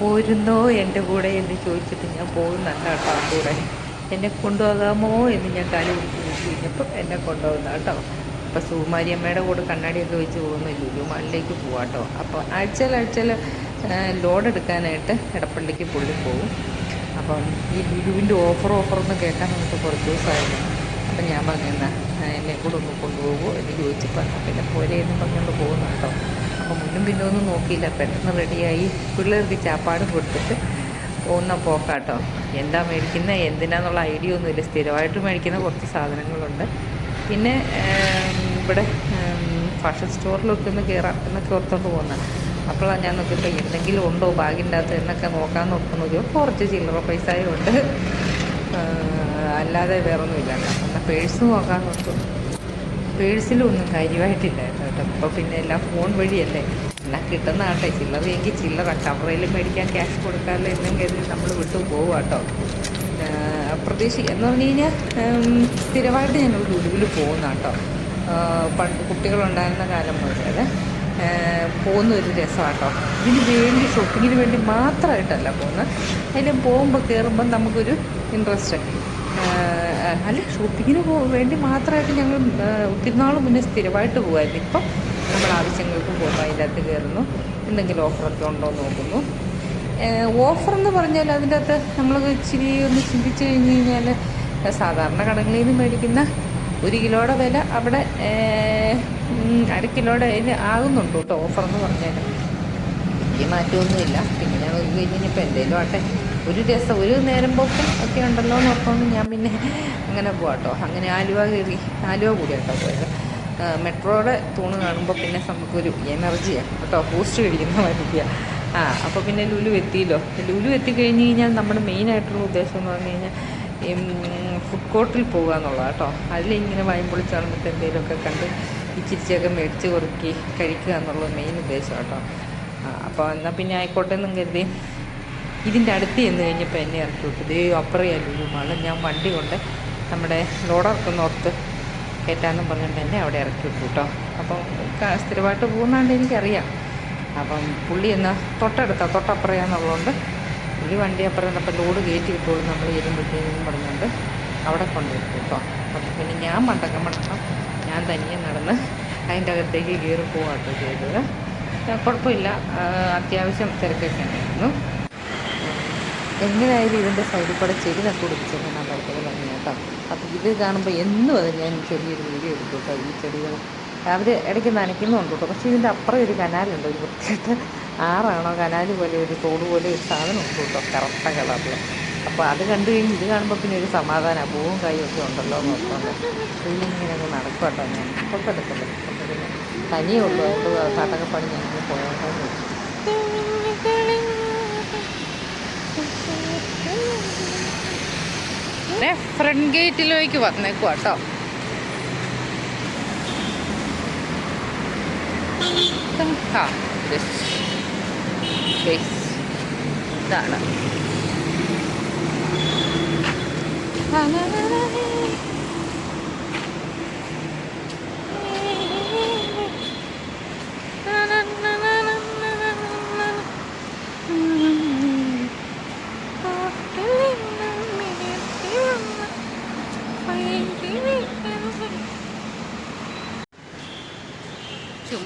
പോരുന്നോ എന്റെ കൂടെ എന്ന് ചോദിച്ചിട്ട് ഞാൻ പോകുന്നുണ്ട് കേട്ടോ ആ കൂടെ എന്നെ കൊണ്ടുപോകാമോ എന്ന് ഞാൻ കാലി ചോദിച്ചു. കഴിഞ്ഞപ്പോൾ എന്നെ കൊണ്ടുപോകുന്ന കേട്ടോ അപ്പോൾ സുകുമാരിയമ്മയുടെ കൂടെ കണ്ണാടിയൊക്കെ വെച്ച് പോകുന്ന. ലുലു മാളിലേക്ക് പോവാം കേട്ടോ അപ്പോൾ ആഴ്ചയിൽ ആഴ്ചയിൽ ലോഡ് എടുക്കാനായിട്ട് എടപ്പള്ളിക്ക് പുള്ളി പോകും അപ്പം ഈ ലുലുവിന്റെ ഓഫർ ഓഫർ ഒന്ന് കേൾക്കാൻ നമുക്ക് കുറച്ച് ദിവസമായിരുന്നു അപ്പം ഞാൻ പറഞ്ഞെന്നാ എന്നെ കൂടെ ഒന്ന് കൊണ്ടുപോകുമോ എന്ന് ചോദിച്ചപ്പോൾ പിന്നെ പോരെ എന്ന് പറഞ്ഞുകൊണ്ട് പോകുന്നു കേട്ടോ മുന്നും പിന്നെ ഒന്നും നോക്കിയില്ല. പെട്ടെന്ന് റെഡിയായി പിള്ളേർക്ക് ചാപ്പാട് കൊടുത്തിട്ട് പോകുന്ന പോക്കാട്ടോ. എന്താ മേടിക്കുന്നത് എന്തിനാന്നുള്ള ഐഡിയ ഒന്നുമില്ല. സ്ഥിരമായിട്ട് മേടിക്കുന്ന കുറച്ച് സാധനങ്ങളുണ്ട്. പിന്നെ ഇവിടെ ഫാഷൻ സ്റ്റോറിലൊക്കെ ഒന്ന് കയറാം എന്നൊക്കെ ഓർത്തോണ്ട് പോകുന്നത് അപ്പോഴാണ് ഞാൻ നോക്കിയപ്പോൾ എന്തെങ്കിലും ഉണ്ടോ ബാഗിന്റെ അകത്ത് എന്നൊക്കെ നോക്കാൻ നോക്കുന്നു. കുറച്ച് ചില്ലറ പൈസയും ഉണ്ട്. അല്ലാതെ വേറൊന്നുമില്ല എന്നാൽ പേഴ്സ് നോക്കാൻ നോക്കും. പേഴ്സിലും ഒന്നും കാര്യമായിട്ടില്ലായിരുന്നു കേട്ടോ അപ്പോൾ പിന്നെ എല്ലാം ഫോൺ വഴിയല്ലേ. എല്ലാം കിട്ടുന്ന ആട്ടെ ചില്ലറയെങ്കിൽ ചില്ലറ. കവറയിൽ മേടിക്കാൻ ക്യാഷ് കൊടുക്കാമല്ലോ എന്നും കരുതി നമ്മൾ വിട്ടു പോകും കേട്ടോ. പ്രതീക്ഷ എന്ന് പറഞ്ഞു കഴിഞ്ഞാൽ സ്ഥിരമായിട്ട് ഒരു ഉരുവിൽ പോകുന്ന കേട്ടോ. പണ്ട് കുട്ടികളുണ്ടായിരുന്ന കാലം മുതൽ പോകുന്ന ഒരു രസമാണ് കേട്ടോ. ഇതിന് വേണ്ടി ഷോപ്പിങ്ങിന് വേണ്ടി മാത്രമായിട്ടല്ല പോകുന്നത്. അതിൽ പോകുമ്പോൾ കയറുമ്പോൾ നമുക്കൊരു ഇൻട്രസ്റ്റ് അല്ല ഷോപ്പിങ്ങിന് വേണ്ടി മാത്രമായിട്ട് ഞങ്ങൾ ഒത്തിരി നാൾ മുന്നേ സ്ഥിരമായിട്ട് പോകുമായിരുന്നു ഇപ്പം നമ്മൾ ആവശ്യങ്ങൾക്ക് പോകുമ്പോൾ അതിന്റെ അകത്ത് കയറുന്നു. എന്തെങ്കിലും ഓഫറൊക്കെ ഉണ്ടോ എന്ന് നോക്കുന്നു. ഓഫർ എന്ന് പറഞ്ഞാൽ അതിന്റെ അകത്ത് നമ്മൾ ഇച്ചിരി ഒന്ന് ചിന്തിച്ച് കഴിഞ്ഞ് കഴിഞ്ഞാൽ സാധാരണ കടകളിൽ നിന്ന് മേടിക്കുന്ന ഒരു കിലോയുടെ വില അവിടെ അര കിലോയുടെ ആകുന്നുണ്ട് കേട്ടോ ഓഫർ എന്ന് പറഞ്ഞാൽ. വലിയ മാറ്റമൊന്നുമില്ല. പിന്നെ ഞാൻ ഒരു കഴിഞ്ഞപ്പോൾ എന്തെങ്കിലും ആട്ടെ ഒരു രസം ഒരു നേരം പോക്കും ഒക്കെ ഉണ്ടല്ലോ ഓർത്തുകൊണ്ട് ഞാൻ പിന്നെ അങ്ങനെ പോകാട്ടോ അങ്ങനെ ആലുവ കയറി ആലുവ കൂടി കേട്ടോ പോയത് മെട്രോയുടെ തൂണ് കാണുമ്പോൾ പിന്നെ നമുക്കൊരു എനർജിയാണ് കേട്ടോ. ബൂസ്റ്റ് കഴിക്കുന്ന മാതിരിക്കുക ആ അപ്പോൾ പിന്നെ ലുലു എത്തിയല്ലോ. ലുലു എത്തിക്കഴിഞ്ഞ് കഴിഞ്ഞാൽ നമ്മുടെ മെയിനായിട്ടുള്ള ഉദ്ദേശം എന്ന് പറഞ്ഞു കഴിഞ്ഞാൽ ഫുഡ് കോർട്ടിൽ പോകുക എന്നുള്ളതാണ് കേട്ടോ അതിലിങ്ങനെ വായുമ്പൊളിച്ച് കാണുമ്പോൾ എന്തെങ്കിലുമൊക്കെ കണ്ട് ഇച്ചിരിച്ചൊക്കെ മേടിച്ച് കുറുക്കി കഴിക്കുക എന്നുള്ളത് മെയിൻ ഉദ്ദേശം കേട്ടോ അപ്പോൾ എന്നാൽ പിന്നെ ആയിക്കോട്ടെ എന്നും കരുതി. ഇതിന്റെ അടുത്ത് ചെന്ന് കഴിഞ്ഞപ്പോൾ എന്നെ ഇറക്കി വിട്ടു. ദേ അപ്പറിയാലൊരു മഴ ഞാൻ വണ്ടി കൊണ്ട് നമ്മുടെ ലോഡർക്കുന്നോർത്ത് ഓർത്ത് കയറ്റാന്നും പറഞ്ഞുകൊണ്ട് എന്നെ അവിടെ ഇറക്കി വിട്ടു കേട്ടോ അപ്പം സ്ഥിരമായിട്ട് പോകുന്നതുകൊണ്ട് എനിക്കറിയാം. അപ്പം പുള്ളി എന്നാൽ തൊട്ടടുത്ത തൊട്ടപ്പുറയാന്നുള്ളതുകൊണ്ട് പുള്ളി വണ്ടി അപ്പുറം അപ്പം ലോഡ് കയറ്റി കിട്ടുള്ളൂ നമ്മൾ ചെല്ലുമ്പോഴത്തേക്കും പറഞ്ഞുകൊണ്ട് അവിടെ കൊണ്ടുവരും കേട്ടോ അപ്പം പിന്നെ ഞാൻ മണ്ടക്കം മണ്ടക്കം ഞാൻ തനിയെ നടന്ന് അതിന്റെ അകത്തേക്ക് കയറി പോവാട്ടോ ചെയ്തത്. കുഴപ്പമില്ല. അത്യാവശ്യം തിരക്കൊക്കെ ഉണ്ടായിരുന്നു. എങ്ങനെയായാലും ഇതിന്റെ സൈഡിൽ കൂടെ ചെടി നട്ടു പിടിച്ചത് ഞാൻ പഠിത്തത്തിൽ പറഞ്ഞു കേട്ടോ അപ്പോൾ ഇത് കാണുമ്പോൾ എന്നും അത് ഞാൻ ചെറിയൊരു വീഡിയോ എടുത്തു കേട്ടോ ഈ ചെടികൾ. അവർ ഇടയ്ക്ക് നനയ്ക്കുന്നുണ്ട് കേട്ടോ പക്ഷേ ഇതിന്റെ അപ്പുറം ഒരു കനാലുണ്ട് ഒരു വൃത്തിയിട്ട് ആറാണോ കനാൽ പോലെ ഒരു തോട് പോലെ ഒരു സാധനം ഉണ്ട് കേട്ടോ കറുത്ത കളറിൽ അപ്പോൾ അത് കണ്ടു കഴിഞ്ഞ് ഇത് കാണുമ്പോൾ പിന്നെ ഒരു സമാധാനം പൂവും കൈയൊക്കെ ഉണ്ടല്ലോ എന്ന് നോക്കുന്നുണ്ട് ഇതിലിങ്ങനെ നടക്കും കേട്ടോ ഞാൻ. തൊട്ടടുത്തുള്ളൂ അപ്പോൾ പിന്നെ തനിയേ ഉള്ളൂ അതുകൊണ്ട് പാട്ടൊക്കെ ഞങ്ങൾ വെച്ചു ഫ്രണ്ട് ഗേറ്റിലേക്ക് വന്നേക്കുക കേട്ടോ ഇതാണ്.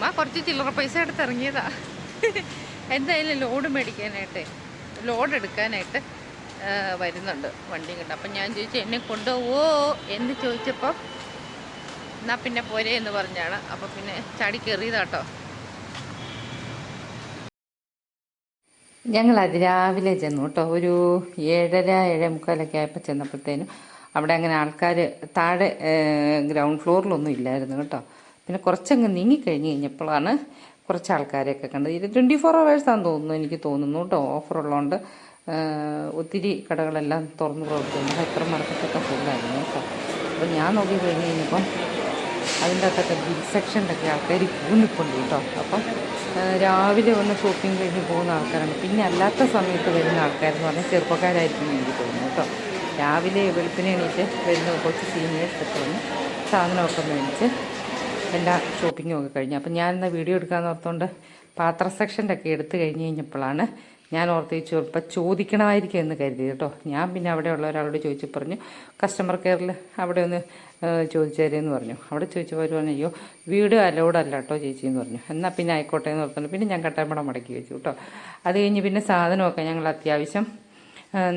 ചുമ്മാ കുറച്ച് ചില്ലറ പൈസ എടുത്ത് ഇറങ്ങിയതാ. എന്തായാലും ലോഡ് മേടിക്കാനായിട്ട് ലോഡ് എടുക്കാനായിട്ട് വരുന്നുണ്ട് വണ്ടിയും കിട്ടും അപ്പം ഞാൻ ചോദിച്ചു എന്നെ കൊണ്ടുപോവോ? എന്ന് ചോദിച്ചപ്പോൾ എന്നാൽ പിന്നെ പോരെ എന്ന് പറഞ്ഞാണ്. അപ്പം പിന്നെ ചാടി കയറിയതാട്ടോ ഞങ്ങൾ അതിരാവിലെ ചെന്നു കേട്ടോ ഒരു ഏഴര ഏഴേ മുക്കാലൊക്കെ ആയപ്പോൾ ചെന്നപ്പോഴത്തേനും അവിടെ അങ്ങനെ ആൾക്കാർ താഴെ ഗ്രൗണ്ട് ഫ്ലോറിലൊന്നും ഇല്ലായിരുന്നു കേട്ടോ. പിന്നെ കുറച്ചങ്ങ് നീങ്ങിക്കഴിഞ്ഞ് കഴിഞ്ഞപ്പോഴാണ് കുറച്ച് ആൾക്കാരെയൊക്കെ കണ്ടത്. ഇത് ട്വന്റി ഫോർ അവേഴ്സാണെന്ന് തോന്നുന്നു എനിക്ക് തോന്നുന്നു കേട്ടോ. ഓഫർ ഉള്ളതുകൊണ്ട് ഒത്തിരി കടകളെല്ലാം തുറന്ന് പ്രവർത്തിക്കുന്നു. ഹൈപ്പർ മാർക്കറ്റൊക്കെ ഫുള്ളായിരുന്നു കേട്ടോ. അപ്പോൾ ഞാൻ നോക്കി കഴിഞ്ഞ് കഴിഞ്ഞപ്പം അതിന്റെ അകത്തൊക്കെ ബിഗ് സെക്ഷനിലൊക്കെ ആൾക്കാർ കൂന്നിക്കൊണ്ട് കേട്ടോ. അപ്പം രാവിലെ വന്ന് ഷോപ്പിംഗ് കഴിഞ്ഞ് പോകുന്ന ആൾക്കാരാണ്. പിന്നെ അല്ലാത്ത സമയത്ത് വരുന്ന ആൾക്കാരെന്ന് പറഞ്ഞാൽ ചെറുപ്പക്കാരായിരിക്കും എനിക്ക് തോന്നുന്നു കേട്ടോ. രാവിലെ വെളുപ്പിനെ എണീറ്റ് വരുന്ന കുറച്ച് സീനിയേഴ്സ് ഒക്കെ വന്ന് സാധനമൊക്കെ മേടിച്ച് എല്ലാ ഷോപ്പിങ്ങും ഒക്കെ കഴിഞ്ഞു. അപ്പം ഞാൻ എന്നാൽ വീഡിയോ എടുക്കാമെന്ന് ഓർത്തുകൊണ്ട് പാത്ര സെക്ഷന്റെ ഒക്കെ എടുത്തു കഴിഞ്ഞ് കഴിഞ്ഞപ്പോഴാണ് ഞാൻ ഓർത്ത് ചിലപ്പോൾ ചോദിക്കണമായിരിക്കും എന്ന് കരുതി കേട്ടോ. ഞാൻ പിന്നെ അവിടെ ഉള്ള ഒരാളോട് ചോദിച്ചു പറഞ്ഞു കസ്റ്റമർ കെയറിൽ അവിടെ ഒന്ന് ചോദിച്ചേരെന്ന് പറഞ്ഞു. അവിടെ ചോദിച്ചപ്പോൾ അവർ പറഞ്ഞു അയ്യോ വീട് അലോഡല്ല കേട്ടോ ചേച്ചി എന്ന് പറഞ്ഞു. എന്നാൽ പിന്നെ ആയിക്കോട്ടെ എന്ന് പറഞ്ഞു പിന്നെ ഞാൻ കട്ടാമ്പടം മടക്കി വെച്ചു കേട്ടോ അത് കഴിഞ്ഞ് പിന്നെ സാധനമൊക്കെ ഞങ്ങൾ അത്യാവശ്യം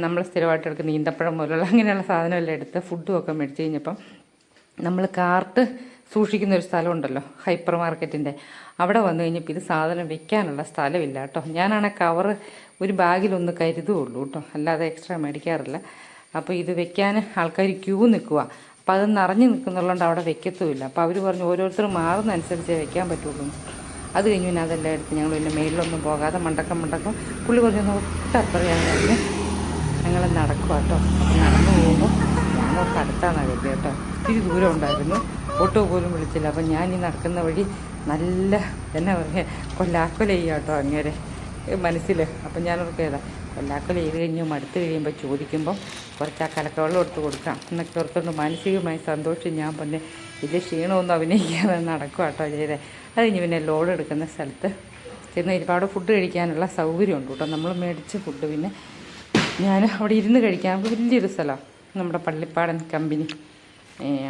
നമ്മൾ സ്ഥിരമായിട്ട് എടുക്കുന്ന ഈന്തപ്പഴം പോലുള്ള അങ്ങനെയുള്ള സാധനമെല്ലാം എടുത്ത് ഫുഡും ഒക്കെ മേടിച്ച് കഴിഞ്ഞപ്പം നമ്മൾ കാർട്ട് സൂക്ഷിക്കുന്ന ഒരു സ്ഥലമുണ്ടല്ലോ ഹൈപ്പർ മാർക്കറ്റിന്റെ അവിടെ വന്നു കഴിഞ്ഞപ്പോൾ ഇത് സാധനം വെക്കാനുള്ള സ്ഥലമില്ല കേട്ടോ. ഞാനാണെ കവറ് ഒരു ബാഗിലൊന്ന് കരുതുകയുള്ളൂ കേട്ടോ. അല്ലാതെ എക്സ്ട്രാ മേടിക്കാറില്ല. അപ്പോൾ ഇത് വെക്കാൻ ആൾക്കാർ ക്യൂ നിൽക്കുക അപ്പോൾ അത് നിറഞ്ഞു നിൽക്കുന്നുള്ളതുകൊണ്ട് അവിടെ വെക്കത്തുമില്ല. അപ്പോൾ അവർ പറഞ്ഞു ഓരോരുത്തർ മാറുന്നതനുസരിച്ചേ വെക്കാൻ പറ്റുള്ളൂ അത് കഴിഞ്ഞ് പിന്നെ അതെല്ലാം എടുത്ത് ഞങ്ങൾ പിന്നെ മേളിലൊന്നും പോകാതെ മണ്ടക്കം മണ്ടക്കം പുള്ളി പറഞ്ഞു ഒട്ടപ്പുറയാണ് കഴിഞ്ഞ് ഞങ്ങൾ നടക്കുക കേട്ടോ. നടന്നു പോകുമ്പോൾ ഞങ്ങൾക്ക് അടുത്താണ് കരുതി കേട്ടോ. ഇത്തിരി ദൂരം ഉണ്ടായിരുന്നു. ഓട്ടോ പോലും വിളിച്ചില്ല. അപ്പം ഞാൻ ഈ നടക്കുന്ന വഴി നല്ല എന്നാ പറയുക കൊല്ലാക്കൊല ചെയ്യുക കേട്ടോ അങ്ങേരെ മനസ്സിൽ അപ്പം ഞാൻ ഓർക്കേതാ കൊല്ലാക്കൊല ചെയ്ത് കഴിഞ്ഞ് മടുത്ത് കഴിയുമ്പോൾ ചോദിക്കുമ്പോൾ കുറച്ച് ആ കലക്കവെള്ളം എടുത്ത് കൊടുക്കാം. എന്നൊക്കെ ഓർത്തുകൊണ്ട് മാനസികമായി സന്തോഷം ഞാൻ പിന്നെ വലിയ ക്ഷീണമൊന്നും അഭിനയിക്കാതെ നടക്കുക കേട്ടോ ചെയ്തേ. അത് കഴിഞ്ഞ് പിന്നെ ലോഡ് എടുക്കുന്ന സ്ഥലത്ത് ചെന്ന് ഒരുപാട് ഫുഡ് കഴിക്കാനുള്ള സൗകര്യമുണ്ട് കേട്ടോ. നമ്മൾ മേടിച്ച ഫുഡ് പിന്നെ ഞാൻ അവിടെ ഇരുന്ന് കഴിക്കാൻ. വലിയൊരു സ്ഥലമാണ് നമ്മുടെ പള്ളിപ്പാടൻ കമ്പനി.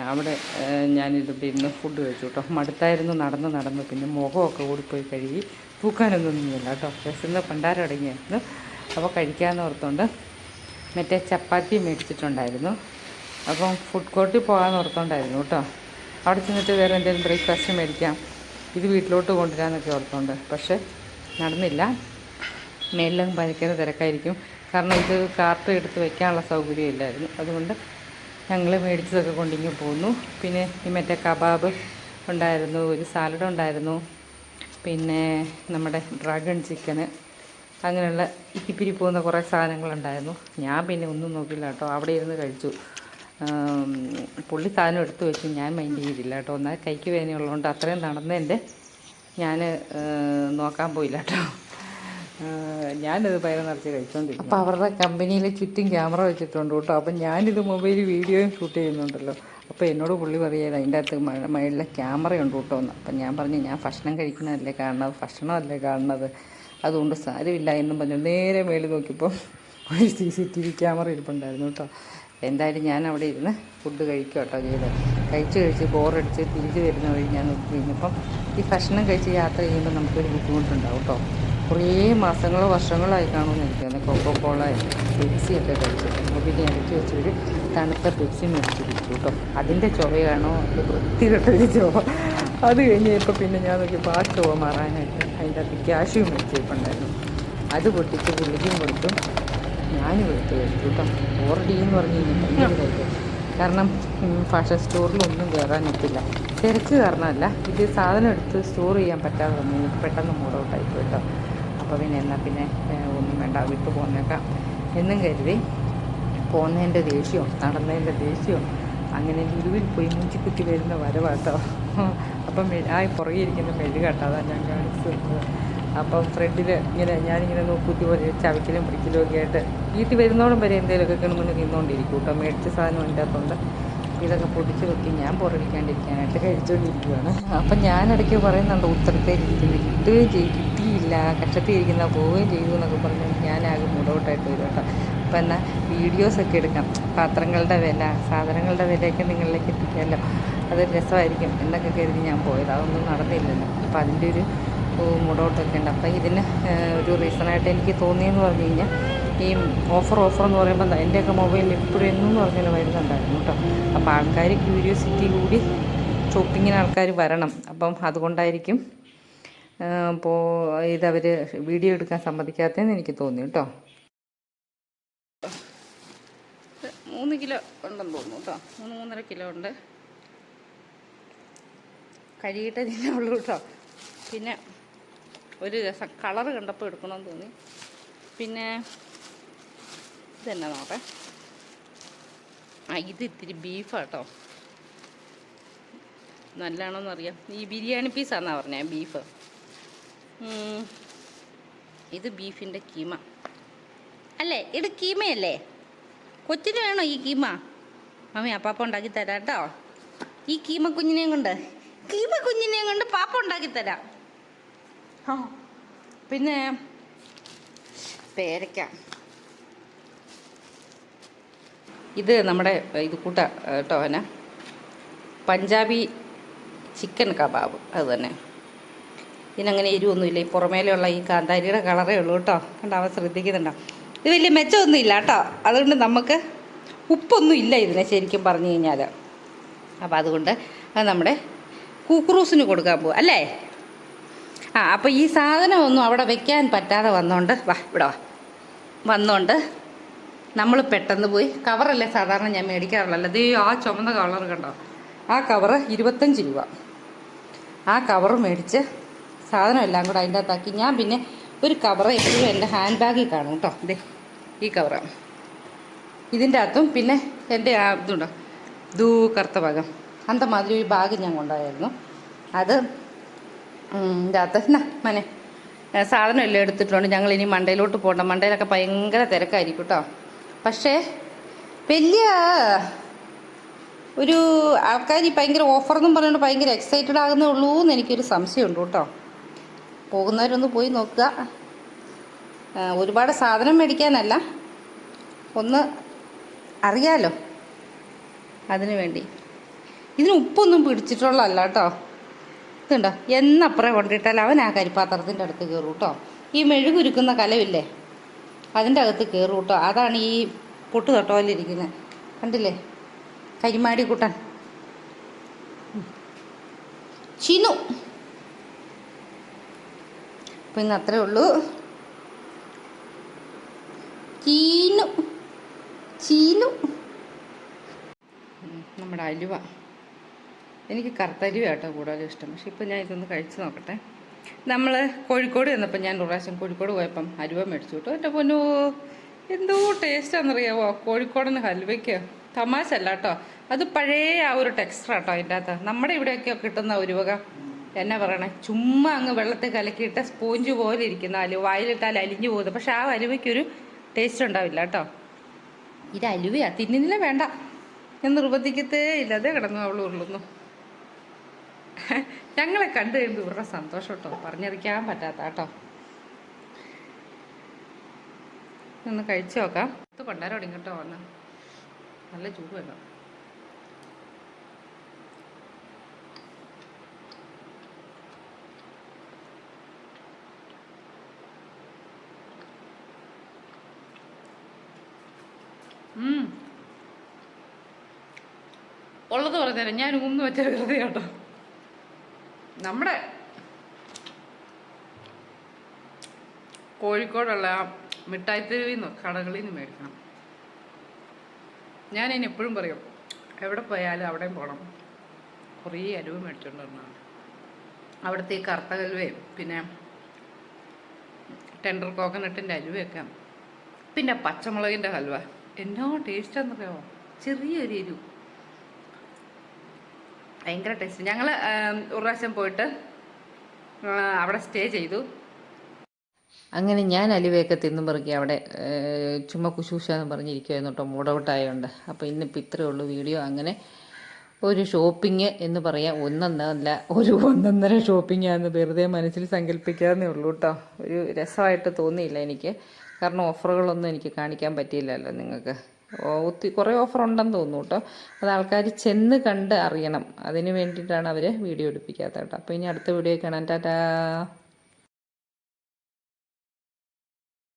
അവിടെ ഞാനിതിവിടെ ഇരുന്ന് ഫുഡ് കഴിച്ചു കേട്ടോ മടുത്തായിരുന്നു നടന്ന് നടന്ന്. പിന്നെ മുഖമൊക്കെ ഓടിപ്പോയി കഴുകി. തൂക്കാനൊന്നും ഒന്നുമില്ല കേട്ടോ വിശന്ന് പണ്ടാരം അടങ്ങിയായിരുന്നു. അപ്പോൾ കഴിക്കാമെന്ന് ഓർത്തുകൊണ്ട് മറ്റേ ചപ്പാത്തി മേടിച്ചിട്ടുണ്ടായിരുന്നു. അപ്പം ഫുഡ് കോർട്ടിൽ പോകാമെന്ന് ഓർത്തോണ്ടായിരുന്നു കേട്ടോ. അവിടെ ചെന്നിട്ട് വേറെ എന്തെങ്കിലും ബ്രേക്ക്ഫാസ്റ്റ് മേടിക്കാം. ഇത് വീട്ടിലോട്ട് കൊണ്ടുവരാമെന്നൊക്കെ ഓർത്തോണ്ട്. പക്ഷേ നടന്നില്ല. മേലിലും ഭയങ്കര തിരക്കായിരിക്കും. കാരണം ഇത് കാർട്ട് എടുത്ത് വയ്ക്കാനുള്ള സൗകര്യം ഇല്ലായിരുന്നു. അതുകൊണ്ട് ഞങ്ങൾ മേടിച്ചതൊക്കെ കൊണ്ടിങ്ങ് പോന്നു. പിന്നെ ഈ മറ്റേ കബാബ് ഉണ്ടായിരുന്നു ഒരു സാലഡ് ഉണ്ടായിരുന്നു. പിന്നെ നമ്മുടെ ഡ്രാഗൺ ചിക്കന് അങ്ങനെയുള്ള ഇത്തിപ്പിരി പോകുന്ന കുറേ സാധനങ്ങളുണ്ടായിരുന്നു. ഞാൻ പിന്നെ ഒന്നും നോക്കില്ല കേട്ടോ. അവിടെ ഇരുന്ന് കഴിച്ചു. പുള്ളി സാധനം എടുത്തു വെച്ചു. ഞാൻ മൈൻഡ് ചെയ്തില്ല കേട്ടോ. എന്നാൽ കൈക്ക് വേദനയുള്ളതുകൊണ്ട് അത്രയും നടന്നതിന്റെ ഞാൻ നോക്കാൻ പോയില്ല കേട്ടോ. ഞാനിത് പയർ നിറച്ച് കഴിച്ചോണ്ടിരിക്കും അപ്പോൾ അവരുടെ കമ്പനിയിൽ ചുറ്റും ക്യാമറ വെച്ചിട്ടുണ്ട് കേട്ടോ. അപ്പം ഞാനിത് മൊബൈൽ വീഡിയോയും ഷൂട്ട് ചെയ്യുന്നുണ്ടല്ലോ. അപ്പോൾ എന്നോട് പുള്ളി പറയുക അതിന്റെ അകത്ത് മ- മയിലിലെ ക്യാമറ ഉണ്ട് കേട്ടോ എന്ന്. അപ്പം ഞാൻ പറഞ്ഞു ഞാൻ ഭക്ഷണം കഴിക്കുന്നതല്ലേ കാണുന്നത്? ഭക്ഷണമല്ലേ കാണുന്നത്? അതുകൊണ്ട് സാരമില്ല എന്നും പറഞ്ഞു. നേരെ മേളിൽ നോക്കിയപ്പോൾ ഒരു C C T V camera ഇരിപ്പുണ്ടായിരുന്നു കേട്ടോ. എന്തായാലും ഞാൻ അവിടെ ഇരുന്ന് ഫുഡ് കഴിക്കും കേട്ടോ ചെയ്ത് കഴിച്ച് കഴിച്ച് ബോറടിച്ച് തിരിച്ച് വരുന്ന വഴി ഞാൻ നോക്കി കഴിഞ്ഞപ്പം ഈ ഭക്ഷണം കഴിച്ച് യാത്ര ചെയ്യുമ്പോൾ നമുക്കൊരു ബുദ്ധിമുട്ടുണ്ടാവും കേട്ടോ. കുറേ മാസങ്ങളോ വർഷങ്ങളോ ആയി കാണുമെന്ന് എനിക്ക് തോന്നുന്നു കൊക്കോ കോള പെപ്സി ഒക്കെ കഴിച്ചിട്ട് അപ്പോൾ പിന്നെ ഇടയ്ക്ക് വെച്ചൊരു തണുത്ത പെപ്സി മേടിച്ച് കുടിച്ചു കേട്ടോ. അതിന്റെ ചുവയാണോ? അത് വൃത്തികെട്ടൊരു ചുവ. അത് കഴിഞ്ഞപ്പോൾ പിന്നെ ഞാൻ നോക്കിയപ്പോൾ ആ ചുവ മാറാനായിട്ട് അതിന്റെ അകത്ത് ക്യാഷും മേടിച്ചിട്ടുണ്ടായിരുന്നു അത് പൊട്ടിച്ച് പുള്ളിക്കും കൊടുത്തു. ഞാനും എടുത്ത് കഴിച്ചു കേട്ടോ. ബോറടി എന്ന് പറഞ്ഞു കഴിക്കും കാരണം ഫാഷൻ സ്റ്റോറിലൊന്നും കയറാനിട്ടില്ല തിരക്ക് കാരണമല്ല. ഇത് സാധനം എടുത്ത് സ്റ്റോർ ചെയ്യാൻ പറ്റാതെ വന്നു. പെട്ടെന്ന് പോയി കേട്ടോ. അപ്പോൾ പിന്നെ എന്നാൽ പിന്നെ ഒന്നും വേണ്ട വിട്ടു പോന്നേക്കാം. എന്നും കരുതി പോകുന്നതിന്റെ ദേഷ്യവും നടന്നതിന്റെ ദേഷ്യവും അങ്ങനെ ലുരുവിൽ പോയി മൂച്ചി കുത്തി വരുന്ന വരവാട്ടോ. അപ്പം ആ പുറകെ ഇരിക്കുന്ന മെഴുകാട്ടോ അതാണ് ഞാൻ കാണിച്ചു അപ്പം ഫ്രണ്ടിൽ ഇങ്ങനെ ഞാനിങ്ങനെ നോക്കൂത്തി പോലെ ചവിക്കലും പിടിക്കലും ഒക്കെ ആയിട്ട് വീട്ടിൽ വരുന്നോളം വരെ എന്തെങ്കിലുമൊക്കെ കിണുമെന്ന് നിന്നുകൊണ്ടിരിക്കും കേട്ടോ. മേടിച്ച സാധനം അകത്തുണ്ട്. ഇതൊക്കെ പൊടിച്ച് വെക്കി ഞാൻ പുറകിരിക്കാണ്ടിരിക്കാനായിട്ട് കഴിച്ചുകൊണ്ടിരിക്കുകയാണ് അപ്പം ഞാനിടയ്ക്ക് പറയുന്നുണ്ട് ഉത്തരത്തേരിക്കുന്നത് കിട്ടുകയും ചെയ്യും കിട്ടിയില്ല കഷ്ടത്തിയിരിക്കുന്ന പോവുകയും ചെയ്തു എന്നൊക്കെ പറഞ്ഞ് ഞാനാകെ മുടോട്ടായിട്ട് വരും കേട്ടോ. അപ്പം എന്നാൽ വീഡിയോസൊക്കെ എടുക്കാം. പാത്രങ്ങളുടെ വില സാധനങ്ങളുടെ വിലയൊക്കെ നിങ്ങളിലേക്ക് എത്തിക്കാമല്ലോ. അതൊരു രസമായിരിക്കും എന്നൊക്കെ കരുതി ഞാൻ പോയത്. അതൊന്നും നടന്നില്ലല്ലോ. അപ്പം അതിന്റെ ഒരു മുടോട്ടൊക്കെ ഉണ്ട്. അപ്പം ഇതിന് ഒരു റീസണായിട്ട് എനിക്ക് തോന്നിയെന്ന് പറഞ്ഞു കഴിഞ്ഞാൽ ഈ ഓഫർ ഓഫർ എന്ന് പറയുമ്പോൾ എന്റെയൊക്കെ മൊബൈൽ എപ്പോഴും എന്നും പറഞ്ഞാൽ വരുന്നുണ്ടായിരുന്നു കേട്ടോ. അപ്പോൾ ആൾക്കാർ ക്യൂരിയോസിറ്റി കൂടി ഷോപ്പിങ്ങിന് ആൾക്കാർ വരണം. അപ്പം അതുകൊണ്ടായിരിക്കും അപ്പോൾ ഇതവർ വീഡിയോ എടുക്കാൻ സമ്മതിക്കാത്തതെന്ന് എനിക്ക് തോന്നി കേട്ടോ. മൂന്ന് കിലോ ഉണ്ടെന്ന് തോന്നുന്നു കേട്ടോ. മൂന്ന് മൂന്നര കിലോ ഉണ്ട്. കഴുകിയിട്ട് തന്നെ ഉള്ളൂ കേട്ടോ. പിന്നെ ഒരു രസം. കളർ കണ്ടപ്പോൾ എടുക്കണമെന്ന് തോന്നി. പിന്നെ ഇതന്നെ നോക്കേ ആ ഇത് ഇത്തിരി ബീഫാട്ടോ നല്ലതാണോന്നറിയാം. ഈ ബിരിയാണി പീസാന്നാ പറഞ്ഞേ ബീഫ്. ഇത് ബീഫിന്റെ കീമ. അല്ലേ? ഇത് കീമയല്ലേ? കൊച്ചിന് വേണോ ഈ കീമ? മമ്മി അപ്പാപ്പ ഉണ്ടാക്കി തരാം കേട്ടോ ഈ കീമ കുഞ്ഞിനെയും കൊണ്ട്. കീമ കുഞ്ഞിനെയും കൊണ്ട് പാപ്പ ഉണ്ടാക്കി തരാം. ആ പിന്നെ പേരയ്ക്ക ഇത് നമ്മുടെ ഇത് കൂട്ട കേട്ടോ എന്നാ പഞ്ചാബി ചിക്കൻ കബാബ്. അത് തന്നെ. ഇതിനങ്ങനെ എരിവൊന്നുമില്ല. ഈ പുറമേലുള്ള ഈ കാന്താരിയുടെ കളറേ ഉള്ളൂ കേട്ടോ. കണ്ടോ ശ്രദ്ധിക്കുന്നുണ്ടോ? ഇത് വലിയ മെച്ചമൊന്നും ഇല്ല കേട്ടോ. അതുകൊണ്ട് നമുക്ക് ഉപ്പൊന്നും ഇല്ല ഇതിനെ ശരിക്കും പറഞ്ഞു കഴിഞ്ഞാൽ അപ്പോൾ അതുകൊണ്ട് അത് നമ്മുടെ കൂക്രൂസിന് കൊടുക്കാൻ പോകും അല്ലേ? ആ അപ്പോൾ ഈ സാധനമൊന്നും അവിടെ വെക്കാൻ പറ്റാതെ വന്നോണ്ട് വാ ഇവിടെ വാ. വന്നോണ്ട് നമ്മൾ പെട്ടെന്ന് പോയി കവറല്ലേ സാധാരണ ഞാൻ മേടിക്കാറുള്ളല്ലോ അല്ലേ ആ ചുമന്ന കളർ കണ്ടോ? ആ കവറ് ഇരുപത്തഞ്ച് രൂപ. ആ കവറ് മേടിച്ച് സാധനം എല്ലാം കൂടെ അതിന്റെ അകത്താക്കി. ഞാൻ പിന്നെ ഒരു കവർ എപ്പോഴും എന്റെ ഹാൻഡ് ബാഗിൽ കാണും കേട്ടോ. ഇതേ ഈ കവറാണ് ഇതിന്റെ അകത്തും പിന്നെ എന്റെ ആ ഇതുണ്ടോ? ദൂ കറുത്ത ഭാഗം. അന്ത മാതിരി ഒരു ബാഗ് ഞാൻ കൊണ്ടുപോയായിരുന്നു. അത് ഇതിന്റെ അകത്ത്. എന്നാ മനെ. സാധനം എല്ലാം എടുത്തിട്ടുണ്ട്. ഞങ്ങൾ ഇനി മണ്ടയിലോട്ട് പോകണ്ട. മണ്ടയിലൊക്കെ ഭയങ്കര തിരക്കായിരിക്കും കേട്ടോ. പക്ഷേ വലിയ ഒരു ആൾക്കാർ ഭയങ്കര ഓഫർ എന്നും പറഞ്ഞുകൊണ്ട് ഭയങ്കര എക്സൈറ്റഡ് ആകുന്നേ ഉള്ളൂ എന്ന് എനിക്കൊരു സംശയമുണ്ട് കേട്ടോ. പോകുന്നവരൊന്ന് പോയി നോക്കുക. ഒരുപാട് സാധനം മേടിക്കാനല്ല. ഒന്ന് അറിയാലോ അതിനു വേണ്ടി. ഇതിന് ഉപ്പൊന്നും പിടിച്ചിട്ടുള്ളതല്ല കേട്ടോ. ഇതുണ്ടോ? എന്നപ്പുറം കൊണ്ടിട്ടാൽ അവൻ ആ കരിപ്പാത്രത്തിന്റെ അടുത്ത് കയറും കേട്ടോ. ഈ മെഴുകുരുക്കുന്ന കലമില്ലേ അതിന്റെ അകത്ത് കയറും കേട്ടോ. അതാണ് ഈ പൊട്ട് തൊട്ടോലിരിക്കുന്നത് കണ്ടില്ലേ? കരിമാടി കൂട്ടൻ ചിനു. അപ്പം ഇന്ന് അത്രേ ഉള്ളൂ. ചീനു. ചീനു. നമ്മുടെ അലുവ. എനിക്ക് കറുത്തരുവ കേട്ടോ കൂടുതലും ഇഷ്ടം. പക്ഷെ ഇപ്പം ഞാൻ ഇതൊന്ന് കഴിച്ചു നോക്കട്ടെ. നമ്മൾ കോഴിക്കോട് ചെന്നപ്പോൾ ഞാൻ പ്രാവശ്യം കോഴിക്കോട് പോയപ്പം ഹലുവ മേടിച്ചു കിട്ടും എന്റെ പൊന്നു എന്തോ ടേസ്റ്റാണെന്നറിയാവോ കോഴിക്കോടന് ഹലുവയ്ക്ക് തമാശ അല്ല കേട്ടോ. അത് പഴയ ആ ഒരു ടെക്സ്റ്റർ കേട്ടോ അതിന്റെ അകത്ത്. നമ്മുടെ ഇവിടെയൊക്കെ കിട്ടുന്ന ഒരു വക എന്നാ പറയണേ? ചുമ്മാ അങ്ങ് വെള്ളത്തിൽ കലക്കിയിട്ട് സ്പോഞ്ച് പോലെ ഇരിക്കുന്ന. അലുവ വായിലിട്ടാൽ അലിഞ്ഞു പോകുന്നത് പക്ഷെ ആ അലുവയ്ക്കൊരു ടേസ്റ്റ് ഉണ്ടാവില്ല കേട്ടോ. ഇത് അലുവയാ. തിന്നുന്നില്ല വേണ്ട. ഞാൻ നിർബന്ധിക്കത്തേ ഇല്ലാതെ കിടന്നു അവൾ ഉള്ളുന്നു ഞങ്ങളെ കണ്ടു കഴിയുമ്പോൾ ഇവരുടെ സന്തോഷം കേട്ടോ. പറഞ്ഞറിയിക്കാൻ പറ്റാത്ത കേട്ടോ. ഒന്ന് കഴിച്ചു നോക്കാം. ഇത് പണ്ടാരം ഒടിങ്ങട്ടോ വന്ന് നല്ല ചൂട് വേണം. ഉള്ളത് പറഞ്ഞുതരാം ഞാൻ ഊന്ന് വെച്ച വെറുതെ കേട്ടോ. നമ്മുടെ കോഴിക്കോടുള്ള മിഠായിത്തെരുവിൽ നിന്ന് കടകളിൽ നിന്ന് മേടിക്കണം. ഞാൻ ഇനി എപ്പോഴും പറയും എവിടെ പോയാലും അവിടെയും പോകണം കുറേ അരുവ് മേടിച്ചുകൊണ്ട് വരണം അവിടുത്തെ ഈ കറുത്ത കലുവയും പിന്നെ ടെൻഡർ കോക്കനട്ടിന്റെ അലുവയൊക്കെ പിന്നെ പച്ചമുളകിന്റെ ഹൽവ. എന്നോ ടേസ്റ്റാന്നറിയാമോ ചെറിയൊരു എരിവ്. ഭയങ്കര ടേസ്റ്റ് ഞങ്ങൾ ഒരു പ്രാവശ്യം പോയിട്ട് അവിടെ സ്റ്റേ ചെയ്തു. അങ്ങനെ ഞാൻ അലുവയൊക്കെ തിന്നും പെറുക്കി അവിടെ ചുമ്മാ കുശൂശ എന്ന് പറഞ്ഞിരിക്കുമായിരുന്നു കേട്ടോ മൂഡ് ഔട്ടായതുകൊണ്ട് അപ്പോൾ ഇന്നിപ്പോൾ ഇത്രയേ ഉള്ളൂ വീഡിയോ. അങ്ങനെ ഒരു ഷോപ്പിംഗ് എന്ന് പറയാം ഒന്നൊന്നല്ല ഒരു ഒന്നൊന്നര ഷോപ്പിംഗ് ആണെന്ന് വെറുതെ മനസ്സിൽ സങ്കല്പിക്കാന്നേ ഉള്ളൂ കേട്ടോ. ഒരു രസമായിട്ട് തോന്നിയില്ല എനിക്ക്. കാരണം ഓഫറുകളൊന്നും എനിക്ക് കാണിക്കാൻ പറ്റിയില്ലല്ലോ നിങ്ങൾക്ക്. ഒത്തിരി കുറേ ഓഫർ ഉണ്ടെന്ന് തോന്നുന്നു കേട്ടോ. അത് ആൾക്കാർ ചെന്ന് കണ്ട് അറിയണം. അതിന് വേണ്ടിയിട്ടാണ് അവർ വീഡിയോ എടുപ്പിക്കാത്തത് കേട്ടോ. അപ്പോൾ ഇനി അടുത്ത വീഡിയോ കാണാൻ ടാറ്റാ.